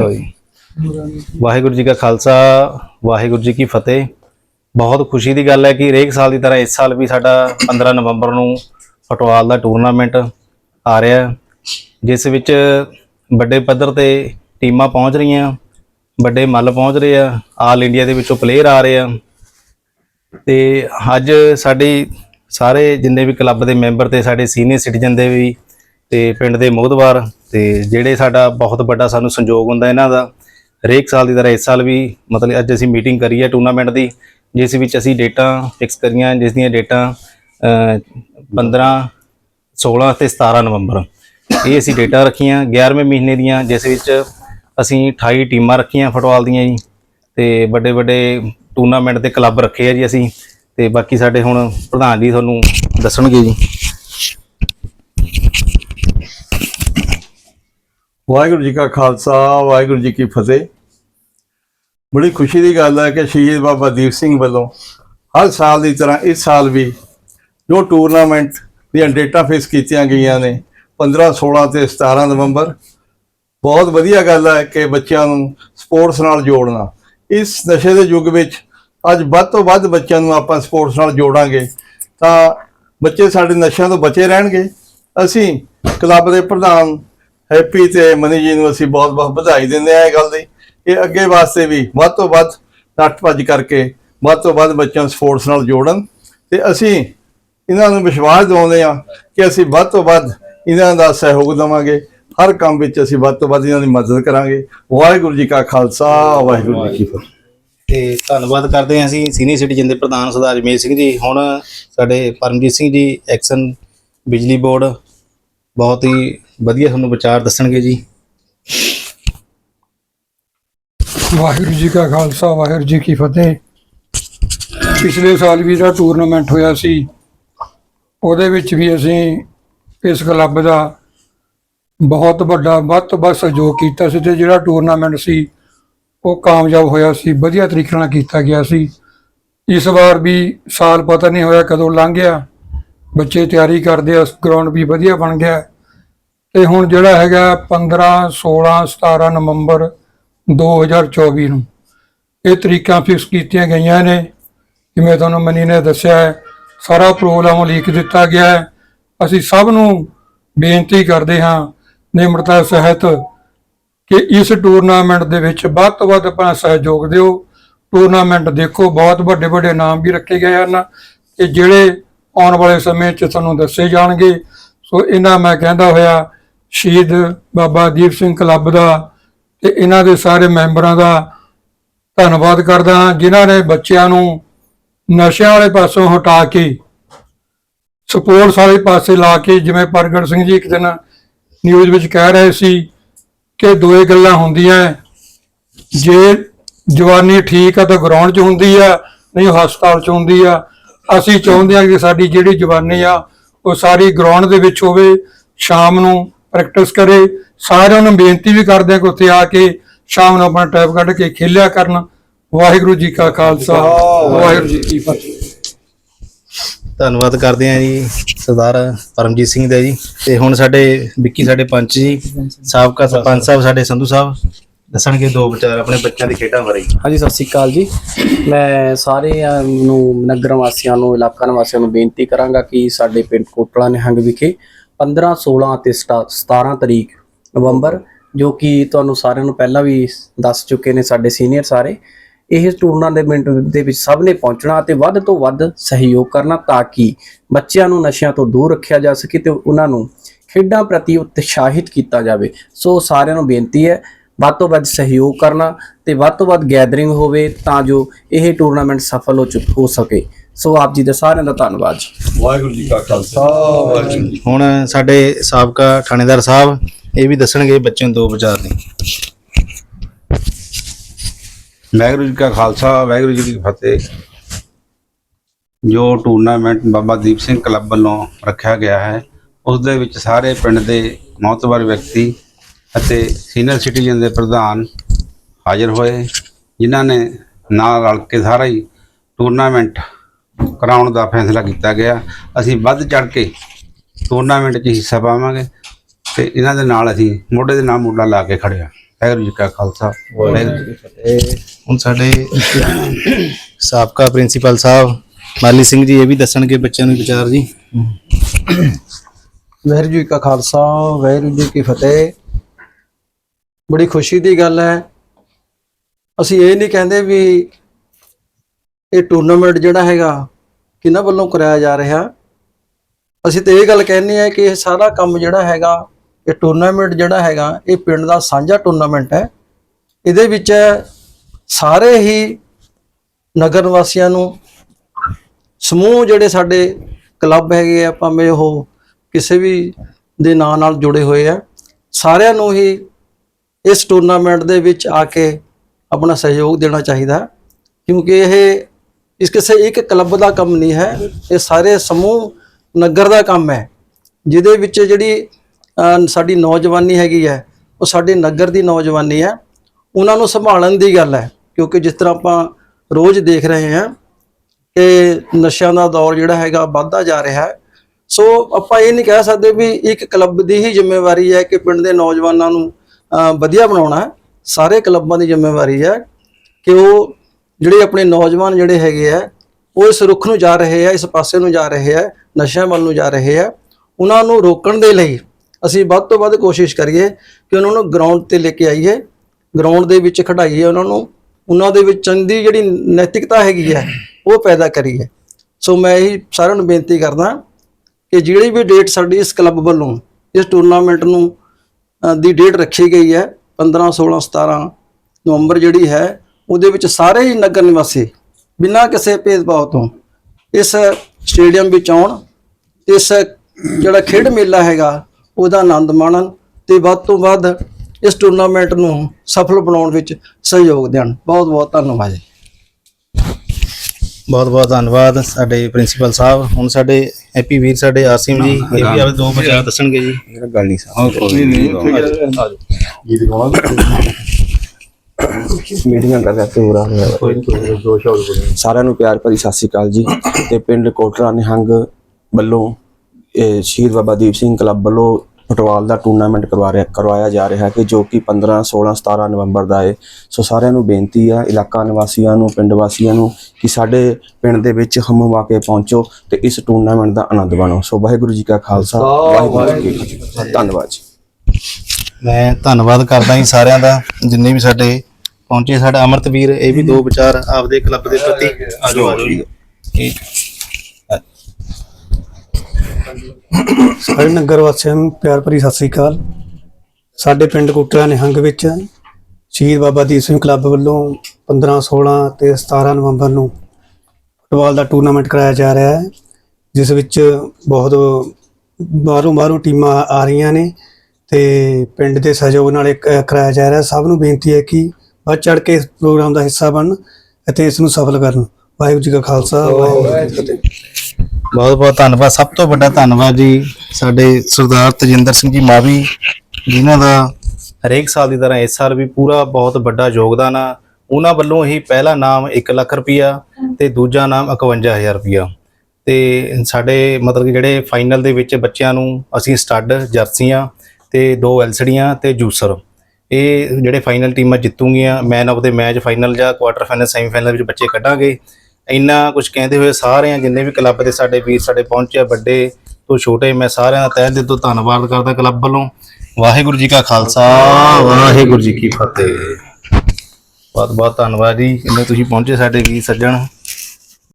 ਹੋਈ। ਵਾਹਿਗੁਰੂ ਜੀ ਕਾ ਖਾਲਸਾ ਵਾਹਿਗੁਰੂ ਜੀ ਕੀ ਫਤਿਹ। ਬਹੁਤ ਖੁਸ਼ੀ ਦੀ ਗੱਲ ਹੈ ਕਿ ਹਰੇਕ ਸਾਲ ਦੀ ਤਰ੍ਹਾਂ ਇਸ ਸਾਲ ਵੀ ਸਾਡਾ 15 ਨਵੰਬਰ ਨੂੰ ਫੁੱਟਬਾਲ ਦਾ ਟੂਰਨਾਮੈਂਟ ਆ ਰਿਹਾ ਹੈ, ਜਿਸ ਵਿੱਚ ਵੱਡੇ ਪੱਧਰ ਤੇ ਟੀਮਾਂ ਪਹੁੰਚ ਰਹੀਆਂ ਵੱਡੇ ਮੱਲ ਪਹੁੰਚ ਰਹੇ ਆ ਆਲ ਇੰਡੀਆ ਦੇ ਵਿੱਚੋਂ ਪਲੇਅਰ ਆ ਰਹੇ ਆ। ਤੇ ਅੱਜ ਸਾਡੀ ਸਾਰੇ ਜਿੰਨੇ ਵੀ ਕਲੱਬ ਦੇ ਮੈਂਬਰ ਤੇ ਸਾਡੇ ਸੀਨੀਅਰ ਸਿਟੀਜ਼ਨ ਦੇ ਵੀ ਤੇ ਪਿੰਡ ਦੇ ਮੋਹਦਵਾਰ ਤੇ ਜਿਹੜੇ ਸਾਡਾ ਬਹੁਤ ਵੱਡਾ ਸਾਨੂੰ ਸੰਯੋਗ ਹੁੰਦਾ ਇਹਨਾਂ ਦਾ, ਹਰੇਕ ਸਾਲ ਦੀ ਤਰ੍ਹਾਂ ਇਸ ਸਾਲ ਵੀ ਮਤਲਬ ਅੱਜ ਅਸੀਂ ਮੀਟਿੰਗ ਕਰੀ ਹੈ ਟੂਰਨਾਮੈਂਟ ਦੀ, ਜਿਸ ਵਿੱਚ ਅਸੀਂ ਡੇਟਾ ਫਿਕਸ ਕਰੀਆਂ, ਜਿਸ ਦੀਆਂ ਡੇਟਾ 15 16 ਤੇ 17 ਨਵੰਬਰ। ਇਹ ਅਸੀਂ ਡੇਟਾ ਰੱਖੀਆਂ 11ਵੇਂ ਮਹੀਨੇ ਦੀਆਂ, ਜਿਸ ਵਿੱਚ ਅਸੀਂ 28 ਟੀਮਾਂ ਰੱਖੀਆਂ ਫੁੱਟਬਾਲ ਦੀਆਂ ਜੀ, ਤੇ ਵੱਡੇ ਵੱਡੇ ਟੂਰਨਾਮੈਂਟ ਦੇ ਕਲੱਬ ਰੱਖੇ ਆ ਜੀ ਅਸੀਂ, ਤੇ ਬਾਕੀ ਸਾਡੇ ਹੁਣ ਪ੍ਰਧਾਨ ਜੀ ਤੁਹਾਨੂੰ ਦੱਸਣਗੇ ਜੀ। ਵਾਹਿਗੁਰੂ ਜੀ ਕਾ ਖਾਲਸਾ, ਵਾਹਿਗੁਰੂ ਜੀ ਕੀ ਫਤਿਹ। ਬੜੀ ਖੁਸ਼ੀ ਦੀ ਗੱਲ ਹੈ ਕਿ ਸ਼ਹੀਦ ਬਾਬਾ ਦੀਪ ਸਿੰਘ ਵੱਲੋਂ ਹਰ ਸਾਲ ਦੀ ਤਰ੍ਹਾਂ ਇਸ ਸਾਲ ਵੀ ਜੋ ਟੂਰਨਾਮੈਂਟ ਦੀਆਂ ਡੇਟਾ ਫਿਕਸ ਕੀਤੀਆਂ ਗਈਆਂ ਨੇ 15 16 ਤੇ 17 ਨਵੰਬਰ, ਬਹੁਤ ਵਧੀਆ ਗੱਲ ਹੈ ਕਿ ਬੱਚਿਆਂ ਨੂੰ ਸਪੋਰਟਸ ਨਾਲ ਜੋੜਨਾ। ਇਸ ਨਸ਼ੇ ਦੇ ਯੁੱਗ ਵਿੱਚ ਅੱਜ ਵੱਧ ਤੋਂ ਵੱਧ ਬੱਚਿਆਂ ਨੂੰ ਆਪਾਂ ਸਪੋਰਟਸ ਨਾਲ ਜੋੜਾਂਗੇ ਤਾਂ ਬੱਚੇ ਸਾਡੇ ਨਸ਼ਿਆਂ ਤੋਂ ਬਚੇ ਰਹਿਣਗੇ। ਅਸੀਂ ਕਲੱਬ ਦੇ ਪ੍ਰਧਾਨ ਹੈਪੀ ਤੇ ਮਨੀ ਜੀ ਨੂੰ ਅਸੀਂ ਬਹੁਤ ਬਹੁਤ ਵਧਾਈ ਦਿੰਦੇ ਆ ਇਹ ਗੱਲ ਦੀ। ਇਹ ਅੱਗੇ ਵਾਸਤੇ ਵੀ ਵੱਧ ਤੋਂ ਵੱਧ ਨੱਠ ਭੱਜ ਕਰਕੇ ਵੱਧ ਤੋਂ ਵੱਧ ਬੱਚਿਆਂ ਨੂੰ ਸਪੋਰਟਸ ਨਾਲ ਜੋੜਨ। ਤੇ ਅਸੀਂ ਇਹਨਾਂ ਨੂੰ ਵਿਸ਼ਵਾਸ ਦਿਵਾਉਂਦੇ ਆ ਕਿ ਅਸੀਂ ਵੱਧ ਤੋਂ ਵੱਧ ਇਹਨਾਂ ਦਾ ਸਹਿਯੋਗ ਦੇਵਾਂਗੇ। ਹਰ ਕੰਮ ਵਿੱਚ ਅਸੀਂ ਵੱਧ ਤੋਂ ਵੱਧ ਇਹਨਾਂ ਦੀ ਮਦਦ ਕਰਾਂਗੇ। ਵਾਹਿਗੁਰੂ ਜੀ ਕਾ ਖਾਲਸਾ, ਵਾਹਿਗੁਰੂ ਜੀ ਕੀ ਫਤਿਹ। ਤੇ ਧੰਨਵਾਦ ਕਰਦੇ ਹਾਂ ਅਸੀਂ ਸੀਨੀਅਰ ਸਿਟੀਜ਼ਨ ਦੇ ਪ੍ਰਧਾਨ ਸਰਦਾਰ ਜਮੇਲ ਸਿੰਘ ਜੀ। ਹੁਣ ਸਾਡੇ ਪਰਮਜੀਤ ਸਿੰਘ ਜੀ ਐਕਸ਼ਨ ਬਿਜਲੀ ਬੋਰਡ, ਬਹੁਤ ਹੀ ਵਧੀਆ ਤੁਹਾਨੂੰ ਵਿਚਾਰ ਦੱਸਣਗੇ ਜੀ। ਵਾਹਿਗੁਰੂ ਜੀ ਕਾ ਖਾਲਸਾ, ਵਾਹਿਗੁਰੂ ਜੀ ਕੀ ਫਤਿਹ। ਪਿਛਲੇ ਸਾਲ ਵੀ ਜਿਹੜਾ ਟੂਰਨਾਮੈਂਟ ਹੋਇਆ ਸੀ। ਉਹਦੇ ਵਿੱਚ ਵੀ ਅਸੀਂ ਇਸ ਕਲੱਬ ਦਾ ਬਹੁਤ ਵੱਡਾ ਵੱਧ ਤੋਂ ਵੱਧ ਸਹਿਯੋਗ ਕੀਤਾ ਸੀ ਤੇ ਜਿਹੜਾ ਟੂਰਨਾਮੈਂਟ ਸੀ, ਉਹ ਕਾਮਯਾਬ ਹੋਇਆ ਸੀ, ਵਧੀਆ ਤਰੀਕੇ ਨਾਲ ਕੀਤਾ ਗਿਆ ਸੀ। ਇਸ ਵਾਰ ਵੀ ਸਾਲ ਪਤਾ ਨਹੀਂ ਹੋਇਆ ਕਦੋਂ ਲੰਘ ਗਿਆ। ਬੱਚੇ ਤਿਆਰੀ ਕਰਦੇ ਆ ਗਰਾਊਂਡ ਵੀ ਵਧੀਆ ਬਣ ਗਿਆ। ਤੇ ਹੁਣ ਜਿਹੜਾ ਹੈਗਾ 15 16 17 ਨਵੰਬਰ 2024 ਨੂੰ। ਇਹ ਤਰੀਕਾਂ ਫਿਕਸ ਕੀਤੀਆਂ ਗਈਆਂ ਨੇ। ਜਿਵੇਂ ਤੁਹਾਨੂੰ ਮਨੀ ਨੇ ਦੱਸਿਆ ਹੈ, ਸਾਰਾ ਪ੍ਰੋਗਰਾਮ ਲਿਖ ਦਿੱਤਾ ਗਿਆ ਹੈ। ਅਸੀਂ ਸਭ ਨੂੰ ਬੇਨਤੀ ਕਰਦੇ ਹਾਂ, ਨਿਮਰਤਾ ਸਹਿਤ, ਕਿ ਇਸ ਟੂਰਨਾਮੈਂਟ ਦੇ ਵਿੱਚ ਵੱਧ ਤੋਂ ਵੱਧ ਆਪਣਾ ਸਹਿਯੋਗ ਦਿਓ। ਟੂਰਨਾਮੈਂਟ ਦੇਖੋ, ਬਹੁਤ ਵੱਡੇ ਵੱਡੇ ਨਾਮ ਵੀ ਰੱਖੇ ਗਏ ਹਨ ਕਿ ਜਿਹੜੇ ਆਉਣ ਵਾਲੇ ਸਮੇਂ 'ਚ ਤੁਹਾਨੂੰ ਦੱਸੇ ਜਾਣਗੇ। ਸੋ, ਇਹਨਾਂ ਮੈਂ ਕਹਿੰਦਾ ਹੋਇਆ ਸ਼ਹੀਦ ਬਾਬਾ ਦੀਪ ਸਿੰਘ ਕਲੱਬ ਦਾ ਤੇ ਇਹਨਾਂ ਦੇ ਸਾਰੇ ਮੈਂਬਰਾਂ ਦਾ ਧੰਨਵਾਦ ਕਰਦਾ ਹਾਂ, ਜਿਨ੍ਹਾਂ ਨੇ ਬੱਚਿਆਂ ਨੂੰ ਨਸ਼ਿਆਂ ਵਾਲੇ ਪਾਸੋਂ ਹਟਾ ਕੇ, ਸਪੋਰਟਸ ਵਾਲੇ ਪਾਸੇ ਲਾ ਕੇ, ਜਿਵੇਂ ਪ੍ਰਗਟ ਸਿੰਘ ਜੀ ਇੱਕ ਦਿਨ ਨਿਊਜ਼ ਵਿੱਚ ਕਹਿ ਰਹੇ ਸੀ ਕਿ ਦੋਏ ਗੱਲਾਂ ਹੁੰਦੀਆਂ ਹੈ। ਜੇ ਜਵਾਨੀ ਠੀਕ ਆ ਤਾਂ ਗਰਾਊਂਡ 'ਚ ਹੁੰਦੀ ਆ, ਨਹੀਂ ਹਸਪਤਾਲ 'ਚ ਹੁੰਦੀ ਆ ਅਸੀਂ ਚਾਹੁੰਦੇ ਹਾਂ ਕਿ ਸਾਡੀ ਜਿਹੜੀ ਜਵਾਨੀ ਆ, ਉਹ ਸਾਰੀ ਗਰਾਊਂਡ ਦੇ ਵਿੱਚ ਹੋਵੇ, ਸ਼ਾਮ ਨੂੰ ਪ੍ਰੈਕਟਿਸ ਕਰੇ ਸਾਰਿਆਂ ਨੂੰ ਬੇਨਤੀ ਵੀ ਕਰਦੇ ਹਾਂ ਕਿ ਉੱਥੇ ਆ ਕੇ ਸ਼ਾਮ ਨੂੰ ਆਪਣਾ ਟਾਈਪ ਕੱਢ ਕੇ ਖੇਲਿਆ ਕਰਨ। ਵਾਹਿਗੁਰੂ ਜੀ ਕਾ ਖਾਲਸਾ ਵਾਹਿਗੁਰੂ ਜੀ ਕੀ ਫਤਿਹ। ਧੰਨਵਾਦ ਕਰਦੇ ਹਾਂ ਜੀ ਸਰਦਾਰ ਪਰਮਜੀਤ ਸਿੰਘ ਦਾ ਜੀ। ਤੇ ਹੁਣ ਸਾਡੇ ਵਿੱਕੀ ਸਾਡੇ ਪੰਚ ਜੀ ਸਾਬਕਾ ਸਰਪੰਚ ਸਾਹਿਬ ਸਾਡੇ ਸੰਧੂ ਸਾਹਿਬ ਦੱਸਣਗੇ ਦੋ ਵਿਚਾਰ ਆਪਣੇ ਬੱਚਿਆਂ ਦੀ ਖੇਡਾਂ ਬਾਰੇ। ਹਾਂਜੀ ਸਤਿ ਸ਼੍ਰੀ ਅਕਾਲ ਜੀ। ਮੈਂ ਸਾਰਿਆਂ ਨੂੰ ਨਗਰ ਵਾਸੀਆਂ ਨੂੰ ਇਲਾਕਾ ਨਿਵਾਸੀਆਂ ਨੂੰ ਬੇਨਤੀ ਕਰਾਂਗਾ ਕਿ ਸਾਡੇ ਪਿੰਡ ਕੋਟਲਾ ਨਿਹੰਗ ਵਿਖੇ 15 16 ਅਤੇ ਸਤਾ- 17 ਤਰੀਕ ਨਵੰਬਰ, ਜੋ ਕਿ ਤੁਹਾਨੂੰ ਸਾਰਿਆਂ ਨੂੰ ਪਹਿਲਾਂ ਵੀ ਦੱਸ ਚੁੱਕੇ ਨੇ ਸਾਡੇ ਸੀਨੀਅਰ ਸਾਰੇ, ਇਹ ਟੂਰਨਾਮੈਂਟ ਦੇ ਵਿੱਚ ਸਭ ਨੇ ਪਹੁੰਚਣਾ ਅਤੇ ਵੱਧ ਤੋਂ ਵੱਧ ਸਹਿਯੋਗ ਕਰਨਾ ਤਾਂ ਕਿ ਬੱਚਿਆਂ ਨੂੰ ਨਸ਼ਿਆਂ ਤੋਂ ਦੂਰ ਰੱਖਿਆ ਜਾ ਸਕੇ ਤੇ ਉਹਨਾਂ ਨੂੰ ਖੇਡਾਂ ਪ੍ਰਤੀ ਉਤਸ਼ਾਹਿਤ ਕੀਤਾ ਜਾਵੇ। ਸੋ ਸਾਰਿਆਂ ਨੂੰ ਬੇਨਤੀ ਹੈ, ਵੱਧ ਤੋਂ ਵੱਧ ਸਹਿਯੋਗ ਕਰਨਾ ਤੇ ਵੱਧ ਤੋਂ ਵੱਧ ਗੈਦਰਿੰਗ ਹੋਵੇ ਤਾਂ ਜੋ ਇਹ ਟੂਰਨਾਮੈਂਟ ਸਫਲ ਹੋ ਚੁੱਕ, ਹੋ ਸਕੇ। ਸੋ ਆਪ ਜੀ ਦਾ ਸਾਰਿਆਂ ਦਾ ਧੰਨਵਾਦ ਜੀ। ਵਾਹਿਗੁਰੂ ਜੀ ਕਾ ਖਾਲਸਾ ਵਾਹਿਗੁਰੂ ਜੀ ਹੁਣ ਸਾਡੇ ਸਾਬਕਾ ਥਾਣੇਦਾਰ ਸਾਹਿਬ ਇਹ ਵੀ ਦੱਸਣਗੇ ਬੱਚਿਆਂ ਦੋ ਵਿਚਾਰ ਨੇ ਵਾਹਿਗੁਰੂ ਜੀ ਕਾ ਖਾਲਸਾ ਵਾਹਿਗੁਰੂ ਜੀ ਕੀ ਫਤਿਹ। ਜੋ ਟੂਰਨਾਮੈਂਟ ਬਾਬਾ ਦੀਪ ਸਿੰਘ ਕਲੱਬ ਵੱਲੋਂ ਰੱਖਿਆ ਗਿਆ ਹੈ ਉਸ ਦੇ ਵਿੱਚ ਸਾਰੇ ਪਿੰਡ ਦੇ ਮਹੱਤਵਪੂਰਨ ਵਿਅਕਤੀ ਅਤੇ ਸੀਨੀਅਰ ਸਿਟੀਜ਼ਨ ਦੇ ਪ੍ਰਧਾਨ ਹਾਜ਼ਰ ਹੋਏ ਜਿਨ੍ਹਾਂ ਨੇ ਨਾਲ ਰਲ ਕੇ ਸਾਰਾ ਹੀ ਟੂਰਨਾਮੈਂਟ ਕਰਾਉਣ ਦਾ ਫੈਸਲਾ ਕੀਤਾ ਗਿਆ। ਅਸੀਂ ਵੱਧ ਚੜ ਕੇ ਟੂਰਨਾਮੈਂਟ 'ਚ ਹਿੱਸਾ ਪਾਵਾਂਗੇ ਤੇ ਇਹਨਾਂ ਦੇ ਨਾਲ ਅਸੀਂ ਮੋਢੇ ਦੇ ਨਾਲ ਮੋਢਾ ਲਾ ਕੇ ਖੜਿਆ ਵਾਹਿਗੁਰੂ ਜੀ ਕਾ ਖਾਲਸਾ ਵਾਹਿਗੁਰੂ ਜੀ ਕੀ ਫਤਿਹ। ਹੁਣ ਸਾਡੇ ਸਾਬਕਾ ਪ੍ਰਿੰਸੀਪਲ ਸਾਹਿਬ ਮਾਲੀ ਸਿੰਘ ਜੀ ਇਹ ਵੀ ਦੱਸਣਗੇ ਬੱਚਿਆਂ ਨੂੰ ਵਿਚਾਰ ਜੀ। ਵਾਹਿਗੁਰੂ ਜੀ ਕਾ ਖਾਲਸਾ ਵਾਹਿਗੁਰੂ ਜੀ ਕੀ ਫਤਿਹ। ਬੜੀ ਖੁਸ਼ੀ ਦੀ ਗੱਲ ਹੈ। ਅਸੀਂ ਇਹ ਨਹੀਂ ਕਹਿੰਦੇ ਵੀ ਇਹ ਟੂਰਨਾਮੈਂਟ ਜਿਹੜਾ ਹੈਗਾ ਕਿਹਨਾਂ ਵੱਲੋਂ ਕਰਾਇਆ ਜਾ ਰਿਹਾ? ਅਸੀਂ ਤੇ ਇਹ ਗੱਲ ਕਹਿੰਦੇ ਆ ਕਿ ਇਹ ਸਾਰਾ ਕੰਮ ਜਿਹੜਾ ਹੈਗਾ, ਇਹ ਟੂਰਨਾਮੈਂਟ ਜਿਹੜਾ ਹੈਗਾ, ਇਹ ਪਿੰਡ ਦਾ ਸਾਂਝਾ ਟੂਰਨਾਮੈਂਟ ਹੈ। ਇਹਦੇ ਵਿੱਚ ਸਾਰੇ ਹੀ ਨਗਰ ਨਿਵਾਸੀਆਂ ਨੂੰ ਸਮੂਹ ਜਿਹੜੇ ਸਾਡੇ ਕਲੱਬ ਹੈਗੇ ਆ, ਭਾਵੇਂ ਉਹ ਕਿਸੇ ਵੀ ਦੇ ਨਾਂ ਨਾਲ ਜੁੜੇ ਹੋਏ ਆ, ਸਾਰਿਆਂ ਨੂੰ ਹੀ ਇਸ ਟੂਰਨਾਮੈਂਟ ਦੇ ਵਿੱਚ ਆ ਕੇ ਆਪਣਾ ਸਹਿਯੋਗ ਦੇਣਾ ਚਾਹੀਦਾ। ਕਿਉਂਕਿ ਇਹ ਇਸ ਕਿਸੇ ਇੱਕ ਕਲੱਬ ਦਾ ਕੰਮ ਨਹੀਂ ਹੈ, ਇਹ ਸਾਰੇ ਸਮੂਹ ਨਗਰ ਦਾ ਕੰਮ ਹੈ, ਜਿਹਦੇ ਵਿੱਚ ਜਿਹੜੀ ਸਾਡੀ ਨੌਜਵਾਨੀ ਹੈਗੀ ਹੈ, ਉਹ ਸਾਡੇ ਨਗਰ ਦੀ ਨੌਜਵਾਨੀ ਹੈ, ਉਹਨਾਂ ਨੂੰ ਸੰਭਾਲਣ ਦੀ ਗੱਲ ਹੈ, ਕਿਉਂਕਿ ਜਿਸ ਤਰ੍ਹਾਂ ਆਪਾਂ ਰੋਜ਼ ਦੇਖ ਰਹੇ ਹਾਂ ਕਿ ਨਸ਼ਿਆਂ ਦਾ ਦੌਰ ਜਿਹੜਾ ਹੈਗਾ ਵੱਧਦਾ ਜਾ ਰਿਹਾ ਹੈ, ਸੋ ਆਪਾਂ ਇਹ ਨਹੀਂ ਕਹਿ ਸਕਦੇ ਵੀ ਇੱਕ ਕਲੱਬ ਦੀ ਹੀ ਜ਼ਿੰਮੇਵਾਰੀ ਹੈ ਕਿ ਪਿੰਡ ਦੇ ਨੌਜਵਾਨਾਂ ਨੂੰ ਵਧੀਆ ਬਣਾਉਣਾ ਸਾਰੇ ਕਲੱਬਾਂ ਦੀ ਜ਼ਿੰਮੇਵਾਰੀ ਹੈ ਕਿ ਉਹ ਜਿਹੜੇ ਆਪਣੇ ਨੌਜਵਾਨ ਜਿਹੜੇ ਹੈਗੇ ਆ, ਉਹ ਇਸ ਰੁੱਖ ਨੂੰ ਜਾ ਰਹੇ ਆ, ਇਸ ਪਾਸੇ ਨੂੰ ਜਾ ਰਹੇ ਆ, ਨਸ਼ਿਆਂ ਵੱਲ ਨੂੰ ਜਾ ਰਹੇ ਆ। ਉਹਨਾਂ ਨੂੰ ਰੋਕਣ ਦੇ ਲਈ ਅਸੀਂ ਵੱਧ ਤੋਂ ਵੱਧ ਕੋਸ਼ਿਸ਼ ਕਰੀਏ ਕਿ ਉਹਨਾਂ ਨੂੰ ਗਰਾਊਂਡ ਤੇ ਲੈ ਕੇ ਆਈਏ। ਗਰਾਊਂਡ ਦੇ ਵਿੱਚ ਖੜਾਈਏ ਉਹਨਾਂ ਨੂੰ। ਉਹਨਾਂ ਦੇ ਵਿੱਚ ਚੰਗੀ ਜਿਹੜੀ ਨੈਤਿਕਤਾ ਹੈਗੀ ਹੈ ਉਹ ਪੈਦਾ ਕਰੀਏ। ਸੋ ਮੈਂ ਇਹ ਸਾਰਿਆਂ ਨੂੰ ਬੇਨਤੀ ਕਰਦਾ ਕਿ ਜਿਹੜੀ ਵੀ ਡੇਟ ਸਾਡੀ ਇਸ ਕਲੱਬ ਵੱਲੋਂ, ਇਸ ਟੂਰਨਾਮੈਂਟ ਨੂੰ ਦੀ ਡੇਟ ਰੱਖੀ ਗਈ ਹੈ 15 16 17 ਨਵੰਬਰ ਜਿਹੜੀ ਹੈ ਉਹਦੇ ਵਿੱਚ ਸਾਰੇ ਹੀ ਨਗਰ ਨਿਵਾਸੀ ਬਿਨਾਂ ਕਿਸੇ ਭੇਦਭਾਵ ਤੋਂ ਇਸ ਸਟੇਡੀਅਮ ਵਿੱਚ ਆਉਣ ਇਸ ਜਿਹੜਾ ਖੇਡ ਮੇਲਾ ਹੈਗਾ ਉਹਦਾ ਆਨੰਦ ਮਾਣਨ ਤੇ ਵੱਧ ਤੋਂ ਵੱਧ ਇਸ ਟੂਰਨਾਮੈਂਟ ਨੂੰ ਸਫਲ ਬਣਾਉਣ ਵਿੱਚ ਸਹਿਯੋਗ ਦੇਣ। ਬਹੁਤ ਬਹੁਤ ਧੰਨਵਾਦ ਜੀ। ਬਹੁਤ ਬਹੁਤ ਧੰਨਵਾਦ ਸਾਡੇ ਪ੍ਰਿੰਸੀਪਲ ਸਾਹਿਬ। ਹੁਣ ਸਾਡੇ ਹੈਪੀ ਵੀਰ ਸਾਡੇ ਆਸਿਮ ਜੀ ਇਹ ਵੀ ਆਪਣੇ ਦੋ ਵਿਚਾਰ ਦੱਸਣਗੇ ਜੀ। ਗੱਲ ਨਹੀਂ ਸਾਹਿਬ ਨਹੀਂ ਨਹੀਂ ਉੱਥੇ ਮੀਟਿੰਗਾਂ ਕਰ ਰਹੇ ਹੋ ਰਹਾ ਸਾਰਿਆਂ ਨੂੰ ਪਿਆਰ ਭਰੀ ਸਤਿ ਸ੍ਰੀ ਅਕਾਲ ਜੀ। ਤੇ ਪਿੰਡ ਕੋਟਰਾ ਨਿਹੰਗ ਵੱਲੋਂ ਇਹ ਸ਼ਹੀਦ ਬਾਬਾ ਦੀਪ ਸਿੰਘ ਕਲੱਬ ਵੱਲੋਂ ਫੁੱਟਬਾਲ ਦਾ ਟੂਰਨਾਮੈਂਟ ਕਰਵਾ ਰਿਹਾ ਕਰਵਾਇਆ ਜਾ ਰਿਹਾ ਹੈ ਕਿ ਜੋ ਕਿ 15 16 17 ਨਵੰਬਰ ਦਾ ਹੈ। ਸੋ ਸਾਰਿਆਂ ਨੂੰ ਬੇਨਤੀ ਆ ਇਲਾਕਾ ਨਿਵਾਸੀਆਂ ਨੂੰ ਪਿੰਡ ਵਾਸੀਆਂ ਨੂੰ ਕਿ ਸਾਡੇ ਪਿੰਡ ਦੇ ਵਿੱਚ ਹਮਵਾ ਕੇ ਪਹੁੰਚੋ ਤੇ ਇਸ ਟੂਰਨਾਮੈਂਟ ਦਾ ਆਨੰਦ ਮਾਣੋ। ਸੋ ਵਾਹਿਗੁਰੂ ਜੀ ਕਾ ਖਾਲਸਾ ਵਾਹਿਗੁਰੂ ਜੀ ਕੀ ਫਤਿਹ। ਧੰਨਵਾਦ ਜੀ। ਮੈਂ ਧੰਨਵਾਦ ਕਰਦਾ ਜੀ ਸਾਰਿਆਂ ਦਾ, ਜਿੰਨੇ ਵੀ ਸਾਡੇ ਪਹੁੰਚੇ, ਸਾਡਾ ਅਮਰਤਵੀਰ, ਇਹ ਵੀ ਦੋ ਵਿਚਾਰ ਆਪਦੇ ਕਲੱਬ ਦੇ ਪ੍ਰਤੀ ਆਜੋ ਆਜੋ ਜੀ। ਸਾਰੇ ਨਗਰ ਵਾਸੀਆਂ ਨੂੰ ਪਿਆਰ ਭਰੀ ਸਤਿ ਸ੍ਰੀ ਅਕਾਲ। ਸਾਡੇ ਪਿੰਡ ਕੋਟਲਾ ਨਿਹੰਗ ਵਿੱਚ ਸ਼ਹੀਦ ਬਾਬਾ ਦੀਪ ਸਿੰਘ ਕਲੱਬ ਵੱਲੋਂ 15 16 ਤੇ 17 ਨਵੰਬਰ ਨੂੰ ਫੁੱਟਬਾਲ ਦਾ ਟੂਰਨਾਮੈਂਟ ਕਰਾਇਆ ਜਾ ਰਿਹਾ ਹੈ, ਜਿਸ ਵਿੱਚ ਬਹੁਤ ਬਾਹਰੋਂ ਬਾਹਰੋਂ ਟੀਮਾਂ ਆ ਰਹੀਆਂ ਨੇ। ਤੇ ਪਿੰਡ ਦੇ ਸਹਿਯੋਗ ਨਾਲ ਇੱਕ ਕਰਾਇਆ ਜਾ ਰਿਹਾ। ਸਭ ਨੂੰ ਬੇਨਤੀ ਹੈ ਕਿ ਵੱਧ ਚੜ ਕੇ ਇਸ ਪ੍ਰੋਗਰਾਮ ਦਾ ਹਿੱਸਾ ਬਣਨ ਅਤੇ ਇਸ ਨੂੰ ਸਫਲ ਕਰਨ। ਵਾਹਿਗੁਰੂ ਜੀ ਕਾ ਖਾਲਸਾ ਵਾਹਿਗੁਰੂ ਜੀ ਕੀ ਫਤਿਹ। ਬਹੁਤ ਬਹੁਤ ਧੰਨਵਾਦ। ਸਭ ਤੋਂ ਵੱਡਾ ਧੰਨਵਾਦ ਜੀ ਸਾਡੇ ਸਰਦਾਰ ਤਜਿੰਦਰ ਸਿੰਘ ਜੀ ਮਾਵੀ ਜਿਨ੍ਹਾਂ ਦਾ ਹਰੇਕ ਸਾਲ ਦੀ ਤਰ੍ਹਾਂ ਇਸ ਸਾਲ ਵੀ ਪੂਰਾ ਬਹੁਤ ਵੱਡਾ ਯੋਗਦਾਨ ਆ। ਉਹਨਾਂ ਵੱਲੋਂ ਹੀ ਪਹਿਲਾ ਨਾਮ 1 ਲੱਖ ਰੁਪਇਆ ਤੇ ਦੂਜਾ ਨਾਮ 51000 ਰੁਪਇਆ ਤੇ ਸਾਡੇ ਮਤਲਬ ਕਿ ਜਿਹੜੇ ਫਾਈਨਲ ਦੇ ਵਿੱਚ ਬੱਚਿਆਂ ਨੂੰ ਅਸੀਂ ਸਟੱਡ ਜਰਸੀਆਂ ਤੇ ਦੋ ਐਲਸੀਡੀਆਂ ਤੇ ਜੂਸਰ। ਇਹ ਜਿਹੜੇ ਫਾਈਨਲ ਟੀਮਾਂ ਜਿੱਤੂਗੀਆਂ ਮੈਨ ਆਫ ਦੇ ਮੈਚ ਫਾਈਨਲ ਜਾਂ ਕੁਆਟਰ ਫਾਈਨਲ ਸੈਮੀ ਫਾਈਨਲ ਵਿੱਚ ਬੱਚੇ ਕੱਢਾਂਗੇ। ਇੰਨਾ ਕੁਝ ਕਹਿੰਦੇ ਹੋਏ ਸਾਰਿਆਂ ਜਿੰਨੇ ਵੀ ਕਲੱਬ ਦੇ ਸਾਡੇ ਵੀਰ ਸਾਡੇ ਪਹੁੰਚੇ ਆ, ਵੱਡੇ ਤੋਂ ਛੋਟੇ ਮੈਂ ਸਾਰਿਆਂ ਦਾ ਤਹਿ ਦਿਲ ਤੋਂ ਧੰਨਵਾਦ ਕਰਦਾ ਕਲੱਬ ਵੱਲੋਂ। ਵਾਹਿਗੁਰੂ ਜੀ ਕਾ ਖਾਲਸਾ ਵਾਹਿਗੁਰੂ ਜੀ ਕੀ ਫਤਿਹ। ਬਹੁਤ ਬਹੁਤ ਧੰਨਵਾਦ ਜੀ। ਇੰਨੇ ਤੁਸੀਂ ਪਹੁੰਚੇ ਸਾਡੇ ਵੀਰ ਸੱਜਣ।